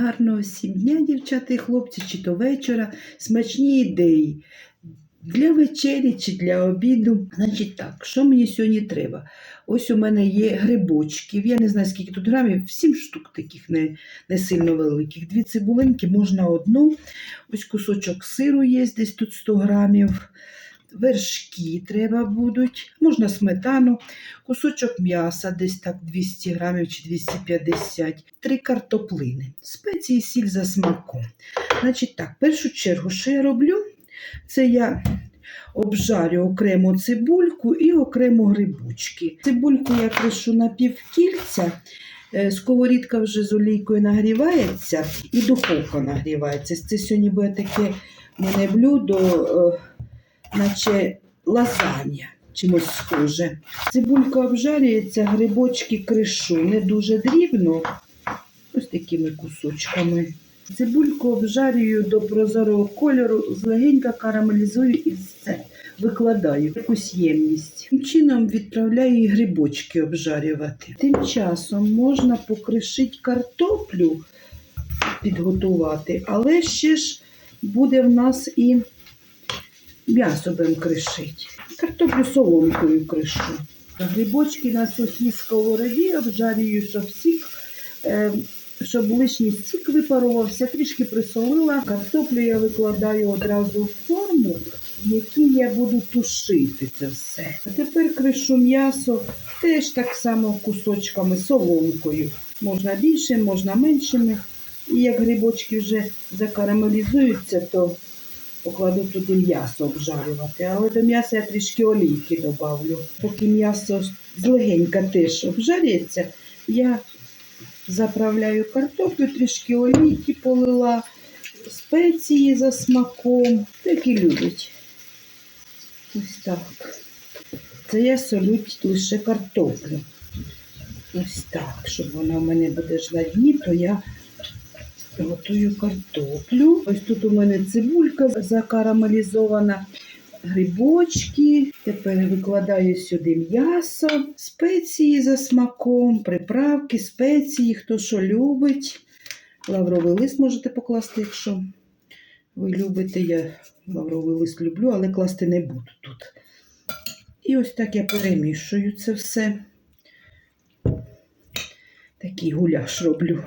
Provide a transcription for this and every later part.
Гарного всім дня, дівчата і хлопці, чи то вечора. Смачні ідеї. Для вечері чи для обіду. Значить так, що мені сьогодні треба? Ось у мене є грибочків. Я не знаю, скільки тут грамів, сім штук таких не, не сильно великих. Дві цибулинки, можна одну. Ось кусочок сиру є, десь тут 100 грамів. Вершки треба будуть, можна сметану, кусочок м'яса, десь так 200 грамів чи 250, три картоплини, спеції, сіль за смаком. Значить так, першу чергу, що я роблю, це я обжарю окремо цибульку і окремо грибочки. Цибульку я кришу на півкільця, е, сковорідка вже з олійкою нагрівається і духовка нагрівається. Це сьогодні буде таке мене блюдо. Наче лазанья, чимось схоже. Цибулька обжарюється, грибочки кришу не дуже дрібно, ось такими кусочками. Цибульку обжарюю до прозорого кольору, злегенька карамелізую і все. Викладаю якусь ємність. Таким чином відправляю і грибочки обжарювати. Тим часом можна покришити картоплю, підготувати, але ще ж буде в нас і м'ясо будемо кришити. Картоплю соломкою кришу. Грибочки на сухій сковороді обжарюю, щоб сік, е, щоб лишній сік випарувався, трішки присолила. Картоплю я викладаю одразу в форму, в якій я буду тушити це все. А тепер кришу м'ясо теж так само кусочками, соломкою. Можна більше, можна меншими. І як грибочки вже закарамелізуються, то покладу туди м'ясо обжарювати. Але до м'яса я трішки олійки додавлю. Поки м'ясо злегенька теж обжарюється, я заправляю картоплю, трішки олійки полила, спеції за смаком. Так і любить. Ось так. Це я солють лише картоплю. Ось так, щоб вона в мене буде ж дні, то я Готую картоплю. Ось тут у мене цибулька закарамелізована, грибочки. Тепер викладаю сюди м'ясо, спеції за смаком, приправки, спеції, хто що любить. Лавровий лист можете покласти, якщо ви любите. Я лавровий лист люблю, але класти не буду тут. І ось так я перемішую це все. Такий гуляш роблю.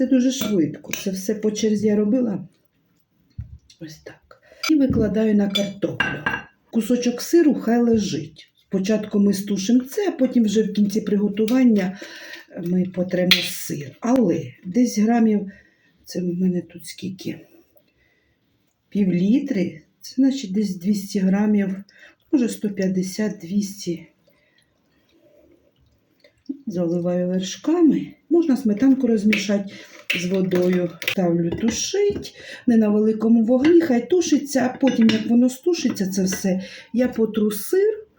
Все дуже швидко. Це все по черзі я робила. Ось так. І викладаю на картоплю. Кусочок сиру хай лежить. Спочатку ми стушимо це, а потім вже в кінці приготування ми потремо сир. Але десь грамів, це в мене тут скільки? Пів літри, це значить десь 200 грамів, може 150-200 заливаю вершками. Можна сметанку розмішати з водою. Ставлю тушить, не на великому вогні, хай тушиться, а потім, як воно стушиться, це все, я потру сир.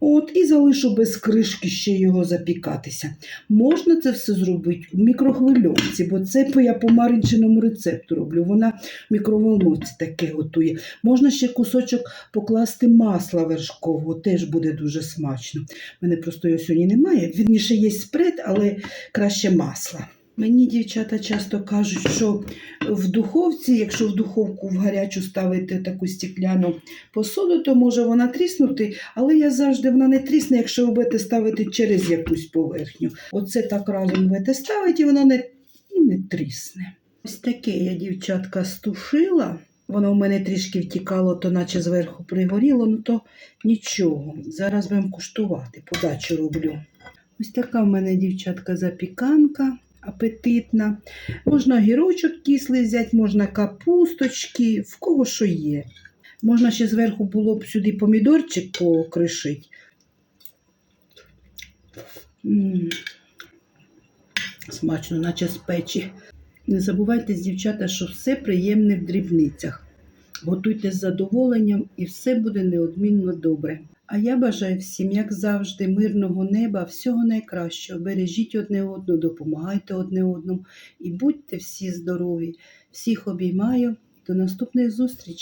От, І залишу без кришки ще його запікатися. Можна це все зробити в мікрохвильовці, бо це я по маринчиному рецепту роблю. Вона в мікроволновці таке готує. Можна ще кусочок покласти масла вершкового, теж буде дуже смачно. У мене просто його сьогодні немає. Вірніше є спред, але краще масла. Мені дівчата часто кажуть, що в духовці, якщо в духовку в гарячу ставити таку стекляну посуду, то може вона тріснути, але я завжди вона не трісне, якщо ви будете ставити через якусь поверхню. Оце так разом будете ставити, і воно не, і не трісне. Ось таке я, дівчатка, стушила. Воно в мене трішки втікало, то наче зверху пригоріло, ну то нічого. Зараз будемо куштувати, подачу роблю. Ось така в мене, дівчатка, запіканка апетитна. Можна гірочок кислий взяти, можна капусточки, в кого що є. Можна ще зверху було б сюди помідорчик покришити. Смачно, наче з печі. Не забувайте, дівчата, що все приємне в дрібницях. Готуйте з задоволенням і все буде неодмінно добре. А я бажаю всім, як завжди, мирного неба, всього найкращого. Бережіть одне одну, допомагайте одне одному і будьте всі здорові. Всіх обіймаю. До наступних зустрічей.